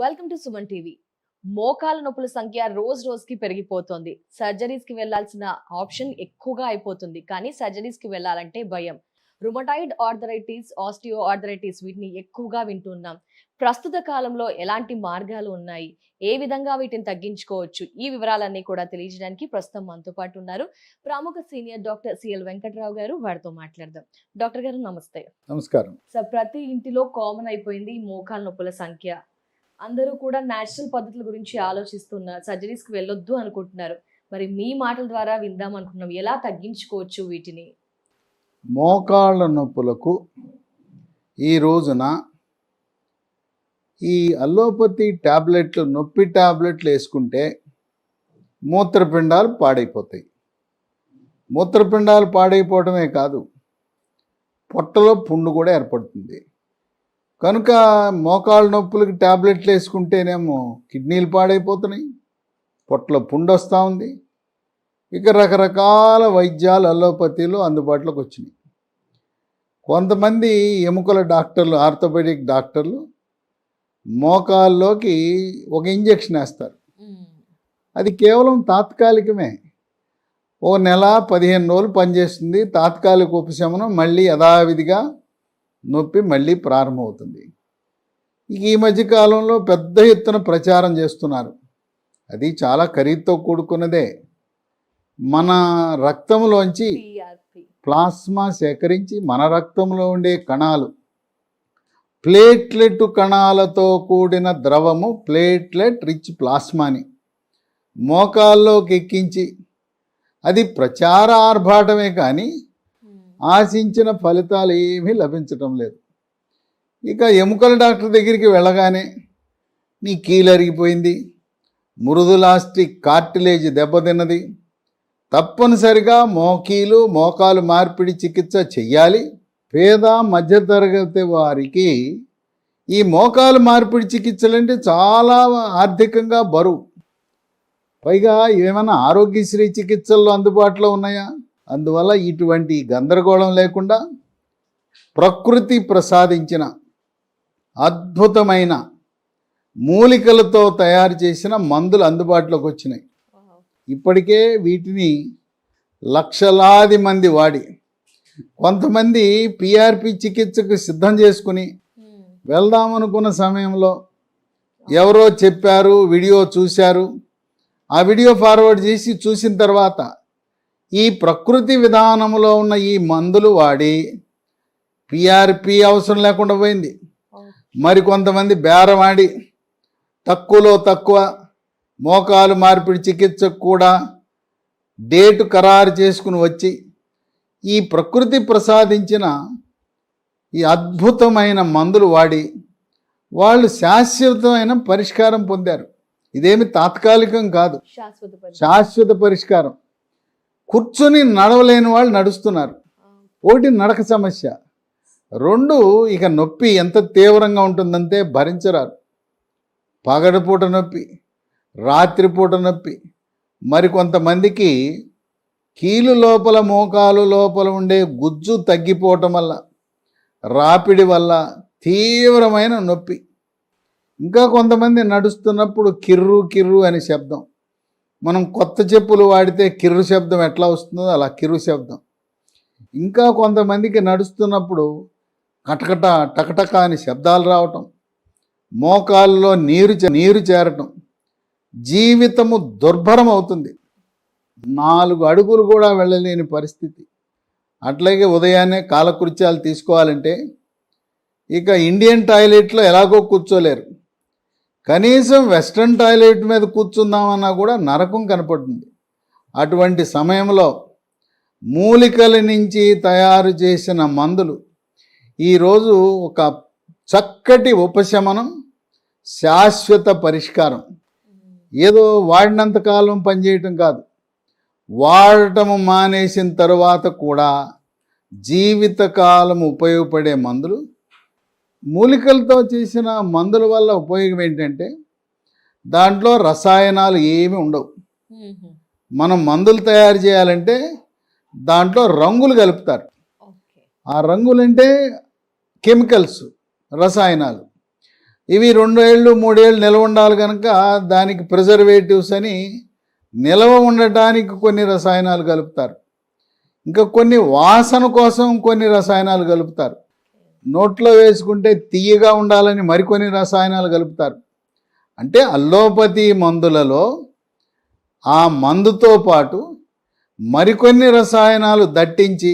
Welcome to Suman TV మోకాల నొప్పుల సంఖ్య రోజు రోజుకి పెరిగిపోతోంది. సర్జరీస్కి వెళ్ళాల్సిన ఆప్షన్ ఎక్కువగా అయిపోతుంది. కానీ సర్జరీస్కి వెళ్ళాలంటే భయం. రుమటాయిడ్ ఆర్థరైటిస్ ఆస్టియో ఆర్థరైటిస్ వీటిని ఎక్కువగా వింటున్నాం. ప్రస్తుత కాలంలో ఎలాంటి మార్గాలు ఉన్నాయి? ఏ విధంగా వీటిని తగ్గించుకోవచ్చు? ఈ వివరాలన్నీ కూడా తెలియజేయడానికి ప్రస్తుతం మనతో పాటు ఉన్నారు ప్రముఖ సీనియర్ డాక్టర్ సిఎల్ వెంకట్రావు గారు. వారితో మాట్లాడదాం. డాక్టర్ గారు నమస్తే. నమస్కారం. సార్ ప్రతి ఇంటిలో కామన్ అయిపోయింది ఈ మోకాల నొప్పుల సంఖ్య. అందరూ కూడా న్యాచురల్ పద్ధతుల గురించి ఆలోచిస్తున్నారు సర్జరీస్కి వెళ్ళొద్దు అనుకుంటున్నారు. మరి మీ మాటల ద్వారా విందాం అనుకున్నాం. ఎలా తగ్గించుకోవచ్చు వీటిని? మోకాళ్ళ నొప్పులకు ఈ రోజున ఈ అల్లోపతి ట్యాబ్లెట్లు నొప్పి ట్యాబ్లెట్లు వేసుకుంటే మూత్రపిండాలు పాడైపోతాయి. మూత్రపిండాలు పాడైపోవడమే కాదు పొట్టలో పుండు కూడా ఏర్పడుతుంది. కనుక మోకాళ్ళ నొప్పులకి ట్యాబ్లెట్లు వేసుకుంటేనేమో కిడ్నీలు పాడైపోతున్నాయి పొట్టలో పుండు వస్తూ ఉంది. ఇక రకరకాల వైద్యాలు అల్లోపతిలో అందుబాటులోకి వచ్చినాయి. కొంతమంది ఎముకల డాక్టర్లు ఆర్థోపెడిక్ డాక్టర్లు మోకాల్లోకి ఒక ఇంజెక్షన్ వేస్తారు. అది కేవలం తాత్కాలికమే. ఓ నెల పదిహేను రోజులు పనిచేస్తుంది. తాత్కాలిక ఉపశమనం మళ్ళీ యథావిధిగా నొప్పి మళ్ళీ ప్రారంభమవుతుంది. ఇక ఈ మధ్య కాలంలో పెద్ద ఎత్తున ప్రచారం చేస్తున్నారు. అది చాలా ఖరీదుతో కూడుకున్నదే. మన రక్తంలోంచి ప్లాస్మా సేకరించి మన రక్తంలో ఉండే కణాలు ప్లేట్లెట్ కణాలతో కూడిన ద్రవము ప్లేట్లెట్ రిచ్ ప్లాస్మాని మోకాల్లోకి ఎక్కించి అది ప్రచార ఆర్భాటమే కానీ ఆశించిన ఫలితాలు ఏమీ లభించటం లేదు. ఇక ఎముకల డాక్టర్ దగ్గరికి వెళ్ళగానే నీ కీలు అరిగిపోయింది. మృదులాస్టిక్ కార్టిలేజ్ దెబ్బతిన్నది. తప్పనిసరిగా మోకీలు మోకాలు మార్పిడి చికిత్స చెయ్యాలి. పేద మధ్యతరగతి వారికి ఈ మోకాలు మార్పిడి చికిత్సలంటే చాలా ఆర్థికంగా బరువు. పైగా ఏమైనా ఆరోగ్యశ్రీ చికిత్సల్లో అందుబాటులో ఉన్నాయా? అందువల్ల ఇటువంటి గందరగోళం లేకుండా ప్రకృతి ప్రసాదించిన అద్భుతమైన మూలికలతో తయారు చేసిన మందులు అందుబాటులోకి వచ్చినాయి. ఇప్పటికే వీటిని లక్షలాది మంది వాడి కొంతమంది పిఆర్పి చికిత్సకు సిద్ధం చేసుకుని వెళ్దామనుకున్న సమయంలో ఎవరో చెప్పారు వీడియో చూశారు. ఆ వీడియో ఫార్వర్డ్ చేసి చూసిన తర్వాత ఈ ప్రకృతి విధానంలో ఉన్న ఈ మందులు వాడి పిఆర్పి అవసరం లేకుండా పోయింది. మరి కొంతమంది బేరమాడి తక్కువలో తక్కువ మోకాలు మార్పిడి చికిత్సకు కూడా డేటు ఖరారు చేసుకుని వచ్చి ఈ ప్రకృతి ప్రసాదించిన ఈ అద్భుతమైన మందులు వాడి వాళ్ళు శాశ్వతమైన పరిష్కారం పొందారు. ఇదేమి తాత్కాలికం కాదు. శాశ్వత పరిష్కారం. కూర్చొని నడవలేని వాళ్ళు నడుస్తున్నారు. ఒకటి నడక సమస్య. రెండు ఇక నొప్పి ఎంత తీవ్రంగా ఉంటుందంటే భరించరారు. పగటిపూట నొప్పి రాత్రిపూట నొప్పి. మరి కొంతమందికి కీలు లోపల మోకాలు లోపల ఉండే గుజ్జు తగ్గిపోవటం వల్ల రాపిడి వల్ల తీవ్రమైన నొప్పి. ఇంకా కొంతమంది నడుస్తున్నప్పుడు కిర్రు కిర్రు అనే శబ్దం. మనం కొత్త చెప్పులు వాడితే కిర్రు శబ్దం ఎట్లా వస్తుందో అలా కిర్రు శబ్దం. ఇంకా కొంతమందికి నడుస్తున్నప్పుడు కటకట టకటక అని శబ్దాలు రావటం మోకాల్లో నీరు నీరు చేరటం జీవితము దుర్భరం అవుతుంది. నాలుగు అడుగులు కూడా వెళ్ళలేని పరిస్థితి. అట్లాగే ఉదయాన్నే కాలకృత్యాలు తీసుకోవాలంటే ఇక ఇండియన్ టాయిలెట్లో ఎలాగో కూర్చోలేరు. కనీసం వెస్ట్రన్ టాయిలెట్ మీద కూర్చుందామన్నా కూడా నరకం కనపడుతుంది. అటువంటి సమయంలో మూలికల నుంచి తయారు చేసిన మందులు ఈరోజు ఒక చక్కటి ఉపశమనం శాశ్వత పరిష్కారం. ఏదో వాడినంత కాలం పనిచేయటం కాదు. వాడటము మానేసిన తరువాత కూడా జీవితకాలం ఉపయోగపడే మందులు మూలికలతో చేసిన మందుల వల్ల ఉపయోగం ఏంటంటే దాంట్లో రసాయనాలు ఏమి ఉండవు. మనం మందులు తయారు చేయాలంటే దాంట్లో రంగులు కలుపుతారు. ఆ రంగులంటే కెమికల్స్ రసాయనాలు. ఇవి రెండేళ్ళు మూడేళ్ళు నిలవ ఉండాలి కనుక దానికి ప్రిజర్వేటివ్స్ అని నిలవ ఉండటానికి కొన్ని రసాయనాలు కలుపుతారు. ఇంకా కొన్ని వాసన కోసం కొన్ని రసాయనాలు కలుపుతారు. నోట్లో వేసుకుంటే తీయగా ఉండాలని మరికొన్ని రసాయనాలు కలుపుతారు. అంటే అల్లోపతి మందులలో ఆ మందుతో పాటు మరికొన్ని రసాయనాలు దట్టించి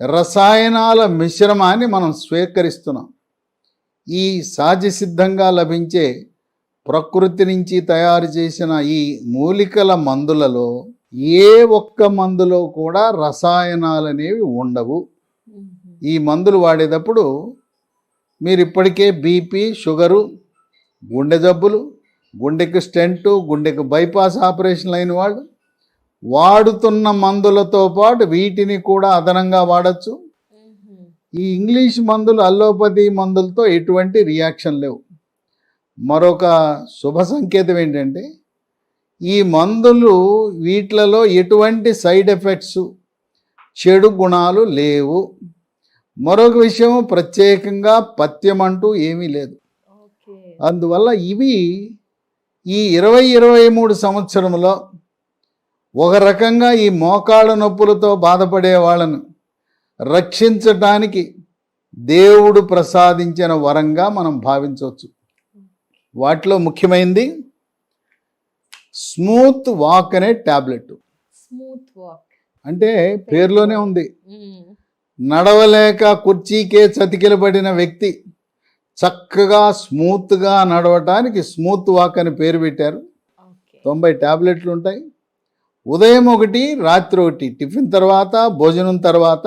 రసాయనాల మిశ్రమాన్ని మనం స్వీకరిస్తున్నాం. ఈ సహజ సిద్ధంగా లభించే ప్రకృతి నుంచి తయారు చేసిన ఈ మూలికల మందులలో ఏ ఒక్క మందులో కూడా రసాయనాలు అనేవి ఉండవు. ఈ మందులు వాడేటప్పుడు మీరు ఇప్పటికే బీపీ షుగరు గుండె జబ్బులు గుండెకి స్టెంటు గుండెకి బైపాస్ ఆపరేషన్లు అయిన వాళ్ళు వాడుతున్న మందులతో పాటు వీటిని కూడా అదనంగా వాడచ్చు. ఈ ఇంగ్లీష్ మందులు అల్లోపతి మందులతో ఎటువంటి రియాక్షన్ లేవు. మరొక శుభ సంకేతం ఏంటంటే ఈ మందులు వీటిలలో ఎటువంటి సైడ్ ఎఫెక్ట్స్ చెడు గుణాలు లేవు. మరొక విషయం ప్రత్యేకంగా పథ్యం అంటూ ఏమీ లేదు. అందువల్ల ఇవి ఈ ఇరవై ఇరవై మూడు సంవత్సరంలో ఒక రకంగా ఈ మోకాళ్ళ నొప్పులతో బాధపడే వాళ్ళను రక్షించటానికి దేవుడు ప్రసాదించిన వరంగా మనం భావించవచ్చు. వాటిలో ముఖ్యమైనది స్మూత్ వాక్ అనే ట్యాబ్లెట్ స్మూత్ వాక్. అంటే పేరులోనే ఉంది. నడవలేక కుర్చీకే చతికిలబడిన వ్యక్తి చక్కగా స్మూత్గా నడవటానికి స్మూత్ వాక్ అని పేరు పెట్టారు. తొంభై ట్యాబ్లెట్లు ఉంటాయి. ఉదయం ఒకటి రాత్రి ఒకటి టిఫిన్ తర్వాత భోజనం తర్వాత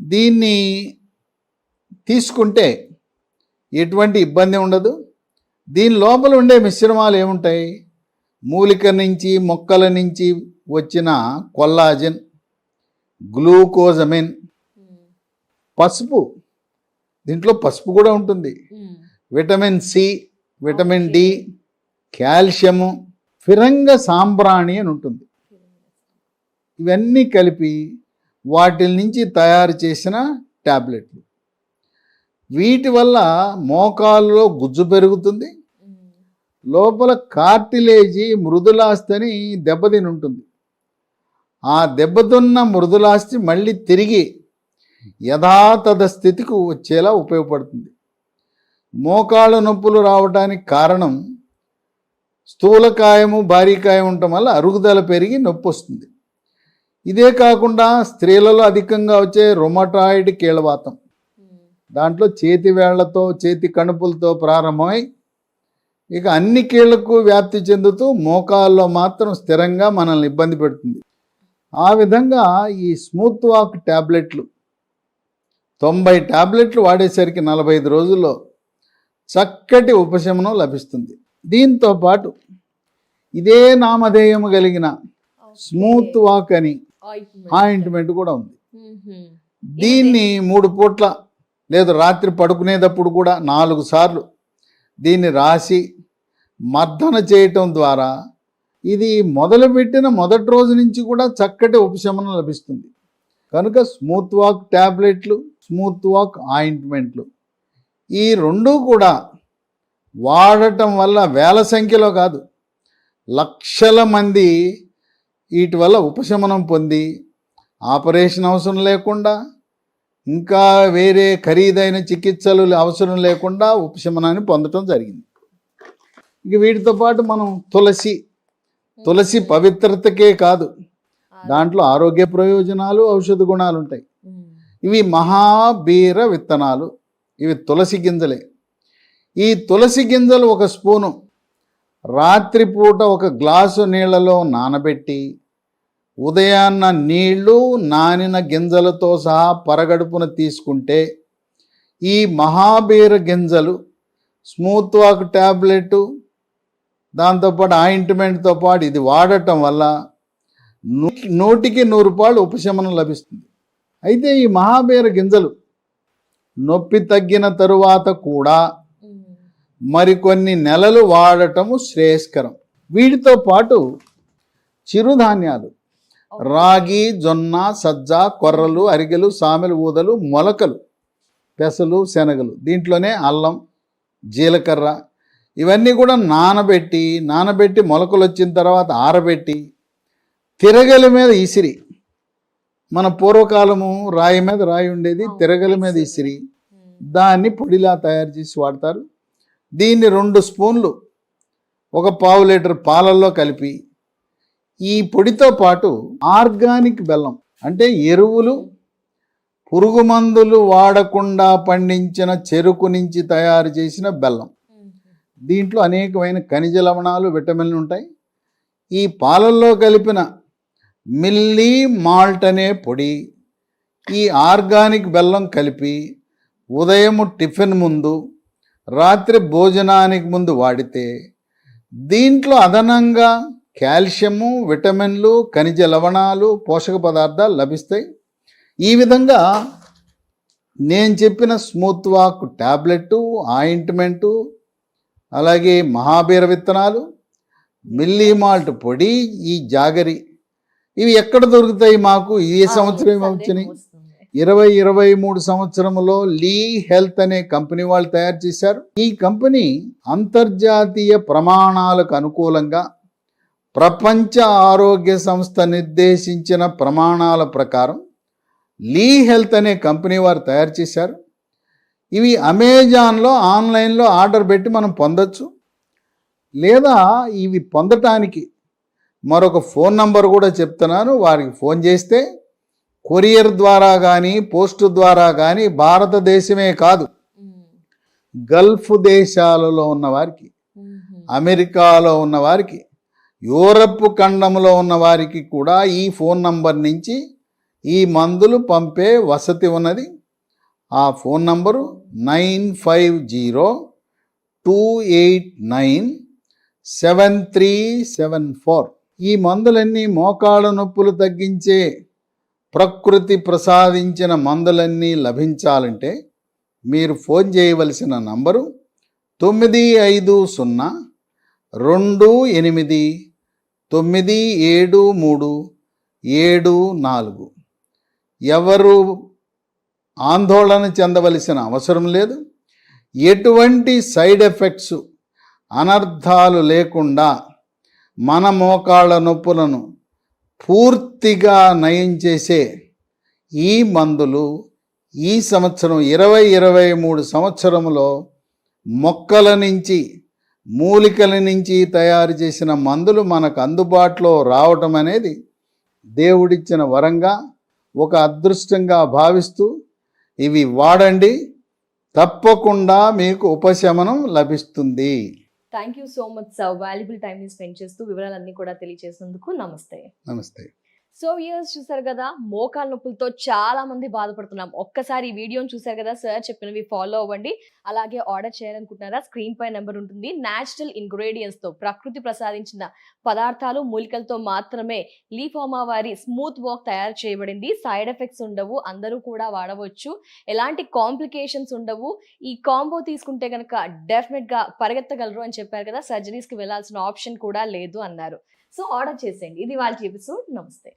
దీన్ని తీసుకుంటే ఎటువంటి ఇబ్బంది ఉండదు. దీని లోపల ఉండే మిశ్రమాలు ఏముంటాయి? మూలిక నుంచి మొక్కల నుంచి వచ్చిన కొల్లాజన్ గ్లూకోజమిన్. పసుపు. దీంట్లో పసుపు కూడా ఉంటుంది. Vitamin C vitamin D calcium ఫిరంగ సాంబ్రాణి అని ఉంటుంది. ఇవన్నీ కలిపి వాటి నుంచి తయారు చేసిన ట్యాబ్లెట్లు వీటి వల్ల మోకాల్లో గుజ్జు పెరుగుతుంది. లోపల కార్టిలేజీ మృదులాస్తి అని దెబ్బతిని ఉంటుంది. ఆ దెబ్బతున్న మృదులాస్తి మళ్ళీ తిరిగి యథాతథ స్థితికి వచ్చేలా ఉపయోగపడుతుంది. మోకాళ్ళ నొప్పులు రావడానికి కారణం స్థూలకాయము భారీకాయం ఉండటం వల్ల అరుగుదల పెరిగి నొప్పి వస్తుంది. ఇదే కాకుండా స్త్రీలలో అధికంగా వచ్చే రొమటాయిడ్ కీళ్ళవాతం దాంట్లో చేతి వేళ్ళతో చేతి కణుపులతో ప్రారంభమై ఇక అన్ని కీళ్ళకు వ్యాప్తి చెందుతూ మోకాల్లో మాత్రం స్థిరంగా మనల్ని ఇబ్బంది పెడుతుంది. ఆ విధంగా ఈ స్మూత్ వాక్ ట్యాబ్లెట్లు తొంభై ట్యాబ్లెట్లు వాడేసరికి నలభై ఐదు రోజుల్లో చక్కటి ఉపశమనం లభిస్తుంది. దీంతో పాటు ఇదే నామధేయము కలిగిన స్మూత్ వాక్ అని ఆయింట్మెంట్ కూడా ఉంది. దీన్ని మూడు పూట్ల లేదు రాత్రి పడుకునేటప్పుడు కూడా నాలుగు సార్లు దీన్ని రాసి మర్దన చేయటం ద్వారా ఇది మొదలుపెట్టిన మొదటి రోజు నుంచి కూడా చక్కటి ఉపశమనం లభిస్తుంది. కనుక స్మూత్ వాక్ ట్యాబ్లెట్లు స్మూత్ వాక్ ఆయింట్మెంట్లు. ఈ రెండూ కూడా వాడటం వల్ల వేల సంఖ్యలో కాదు లక్షల మంది వీటి వల్ల ఉపశమనం పొంది ఆపరేషన్ అవసరం లేకుండా ఇంకా వేరే ఖరీదైన చికిత్సలు అవసరం లేకుండా ఉపశమనాన్ని పొందటం జరిగింది. ఇక వీటితో పాటు మనం తులసి తులసి పవిత్రతకే కాదు. దాంట్లో ఆరోగ్య ప్రయోజనాలు ఔషధ గుణాలు ఉంటాయి. ఇవి మహాబీర విత్తనాలు. ఇవి తులసి గింజలే. ఈ తులసి గింజలు ఒక స్పూను. రాత్రిపూట ఒక గ్లాసు నీళ్ళలో నానబెట్టి ఉదయాన్న నీళ్ళు నానిన గింజలతో సహా పరగడుపున తీసుకుంటే ఈ మహాబీర గింజలు స్మూత్ వాక్ ట్యాబ్లెట్ దాంతోపాటు ఆయింట్మెంట్తో పాటు ఇది వాడటం వల్ల నూటికి నూరు రూపాయలు ఉపశమనం లభిస్తుంది. అయితే ఈ మహాబీర గింజలు నొప్పి తగ్గిన తరువాత కూడా మరికొన్ని నెలలు వాడటము శ్రేయస్కరం. వీటితో పాటు చిరుధాన్యాలు రాగి జొన్న సజ్జ కొర్రలు అరిగెలు సామెలు ఊదలు మొలకలు పెసలు శనగలు దీంట్లోనే అల్లం జీలకర్ర ఇవన్నీ కూడా నానబెట్టి నానబెట్టి మొలకలు వచ్చిన తర్వాత ఆరబెట్టి తిరగలి మీద ఇసిరి. మన పూర్వకాలము రాయి మీద రాయి ఉండేది తిరగలి మీద. ఇసిరి. దాన్ని పొడిలా తయారు చేసి వాడతారు. దీన్ని రెండు స్పూన్లు ఒక పావు లీటర్ పాలల్లో కలిపి ఈ పొడితో పాటు ఆర్గానిక్ బెల్లం అంటే ఎరువులు పురుగు మందులు వాడకుండా పండించిన చెరుకు నుంచి తయారు చేసిన బెల్లం. దీంట్లో అనేకమైన ఖనిజ లవణాలు విటమిన్లు ఉంటాయి. ఈ పాలల్లో కలిపిన మిల్లీ మాల్ట్ అనే పొడి ఈ ఆర్గానిక్ బెల్లం కలిపి ఉదయం టిఫిన్ ముందు రాత్రి భోజనానికి ముందు వాడితే దీంట్లో అదనంగా కాల్షియము విటమిన్లు ఖనిజ లవణాలు పోషక పదార్థాలు లభిస్తాయి. ఈ విధంగా నేను చెప్పిన స్మూత్ వాక్ ట్యాబ్లెట్టు ఆయింట్మెంటు అలాగే మహాబీర విత్తనాలు మిల్లీ మాల్ట్ పొడి ఈ జాగరి. ఇవి ఎక్కడ దొరుకుతాయి మాకు? ఏ సంవత్సరం వచ్చినాయి. ఇరవై ఇరవై మూడు సంవత్సరంలో లీ హెల్త్ అనే కంపెనీ వాళ్ళు తయారు చేశారు. ఈ కంపెనీ అంతర్జాతీయ ప్రమాణాలకు అనుకూలంగా ప్రపంచ ఆరోగ్య సంస్థ నిర్దేశించిన ప్రమాణాల ప్రకారం లీ హెల్త్ అనే కంపెనీ వారు తయారు చేశారు. ఇవి అమెజాన్లో ఆన్లైన్లో ఆర్డర్ పెట్టి మనం పొందొచ్చు. లేదా ఇవి పొందటానికి మరొక ఫోన్ నంబర్ కూడా చెప్తున్నాను. వారికి ఫోన్ చేస్తే కొరియర్ ద్వారా కానీ పోస్ట్ ద్వారా కానీ భారతదేశమే కాదు. గల్ఫ్ దేశాలలో ఉన్న వారికి అమెరికాలో ఉన్న వారికి యూరప్ ఖండంలో ఉన్న వారికి కూడా ఈ ఫోన్ నంబర్ నుంచి ఈ మందులు పంపే వసతి ఉన్నది. ఆ phone number nine five zero two eight nine seven three seven four. ఈ మందులన్నీ మోకాళ్ళ నొప్పులు తగ్గించే ప్రకృతి ప్రసాదించిన మందులన్నీ లభించాలంటే మీరు ఫోన్ చేయవలసిన నంబరు తొమ్మిది ఐదు సున్నా రెండు ఎనిమిది తొమ్మిది ఏడు మూడు ఏడు నాలుగు. ఎవరు ఆందోళన చెందవలసిన అవసరం లేదు. ఎటువంటి సైడ్ ఎఫెక్ట్స్ అనర్థాలు లేకుండా మన మోకాళ్ళ నొప్పులను పూర్తిగా నయం చేసే ఈ మందులు ఈ సంవత్సరం ఇరవై ఇరవై మూడు సంవత్సరంలో మొక్కల నుంచి మూలికల నుంచి తయారు చేసిన మందులు మనకు అందుబాటులో రావటం అనేది దేవుడిచ్చిన వరంగా ఒక అదృష్టంగా భావిస్తూ ఇవి వాడండి. తప్పకుండా మీకు ఉపశమనం లభిస్తుంది. Thank you so much sir valuable time ని స్పెండ్ చేస్తూ వివరాలన్నీ కూడా తెలియజేసినందుకు నమస్తే. నమస్తే. సో ఇయర్స్ చూసారు కదా మోకాల నొప్పులతో చాలా మంది బాధపడుతున్నాం. ఒక్కసారి ఈ వీడియోని చూసారు కదా సార్ చెప్పినవి ఫాలో అవ్వండి. అలాగే ఆర్డర్ చేయాలనుకుంటున్నారా స్క్రీన్ పై నెంబర్ ఉంటుంది. న్యాచురల్ ఇంగ్రీడియంట్స్తో ప్రకృతి ప్రసాదించిన పదార్థాలు మూలికలతో మాత్రమే లీఫామా వారి స్మూత్ వాక్ తయారు చేయబడింది. సైడ్ ఎఫెక్ట్స్ ఉండవు అందరూ కూడా వాడవచ్చు. ఎలాంటి కాంప్లికేషన్స్ ఉండవు. ఈ కాంబో తీసుకుంటే కనుక డెఫినెట్గా పరిగెత్తగలరు అని చెప్పారు కదా సర్జరీస్కి వెళ్ళాల్సిన ఆప్షన్ కూడా లేదు అన్నారు. సో ఆర్డర్ చేసేయండి. ఇది వాళ్ళ ఎపిసోడ్ నమస్తే.